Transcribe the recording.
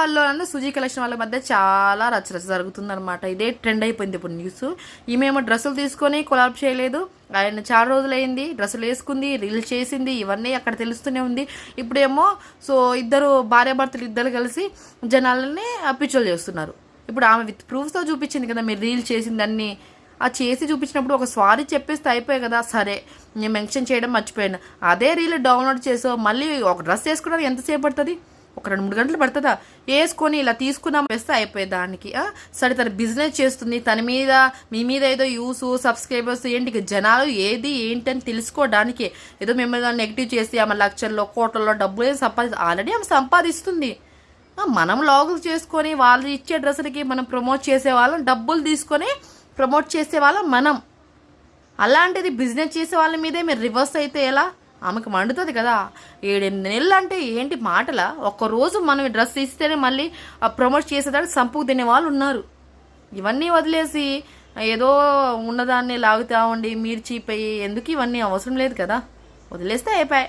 హాల్లో అంటే సుజీ కలెక్షన్ వాళ్ళ మధ్య చాలా రచరచ జరుగుతుందనమాట ఇదే ట్రెండ్ అయిపోయింది ఇప్పుడు న్యూస్ ఈమెమో డ్రెస్సులు తీసుకొని కొలాబ్ చేయలేదు. ఆయన చాలా రోజులైంది డ్రెస్సులు వేసుకుంది రీల్స్ చేసింది ఇవన్నీ అక్కడ తెలుస్తూనే ఉంది. ఇప్పుడేమో సో ఇద్దరు భార్యాభర్తలు ఇద్దరు కలిసి జనాలని పిచ్చోలు చేస్తున్నారు. ఇప్పుడు ఆమె విత్ ప్రూఫ్తో చూపించింది కదా మీరు రీల్ చేసిందన్నీ. ఆ చేసి చూపించినప్పుడు ఒక సారీ చెప్పేస్తే అయిపోయాయి కదా సరే నేను మెన్షన్ చేయడం మర్చిపోయాను. అదే రీల్ డౌన్లోడ్ చేసో మళ్ళీ ఒక డ్రెస్ వేసుకోవడానికి ఎంతసేపు పడుతుంది? ఒక రెండు మూడు గంటలు పడుతుందా? వేసుకొని ఇలా తీసుకున్నాం వేస్తే అయిపోయే దానికి. సరే తన బిజినెస్ చేస్తుంది. తన మీద మీ మీద ఏదో యూస్ సబ్స్క్రైబర్స్ ఏంటి జనాలు ఏది ఏంటి అని తెలుసుకోవడానికి. ఏదో మిమ్మల్ని నెగిటివ్ చేసి ఆమె లక్షల్లో కోట్లలో డబ్బులు ఏం సంపాది ఆల్రెడీ ఆమె సంపాదిస్తుంది. మనం లాగులు చేసుకొని వాళ్ళు ఇచ్చే డ్రెస్సులకి మనం ప్రమోట్ చేసే వాళ్ళం డబ్బులు తీసుకొని ప్రమోట్ చేసే వాళ్ళం మనం. అలాంటిది బిజినెస్ చేసే వాళ్ళ మీదే మీరు రివర్స్ అయితే ఎలా? ఆమెకు మండుతుంది కదా. ఏడెనిమిది నెలలు అంటే ఏంటి మాటల? ఒక్కరోజు మనం డ్రెస్ ఇస్తేనే మళ్ళీ ప్రమోట్ చేసేదానికి సంపుకు తినే వాళ్ళు ఉన్నారు. ఇవన్నీ వదిలేసి ఏదో ఉన్నదాన్ని లాగుతా ఉండి మీరు చీప్ అయ్యి ఎందుకు ఇవన్నీ అవసరం లేదు కదా? వదిలేస్తే అయిపోయాయి.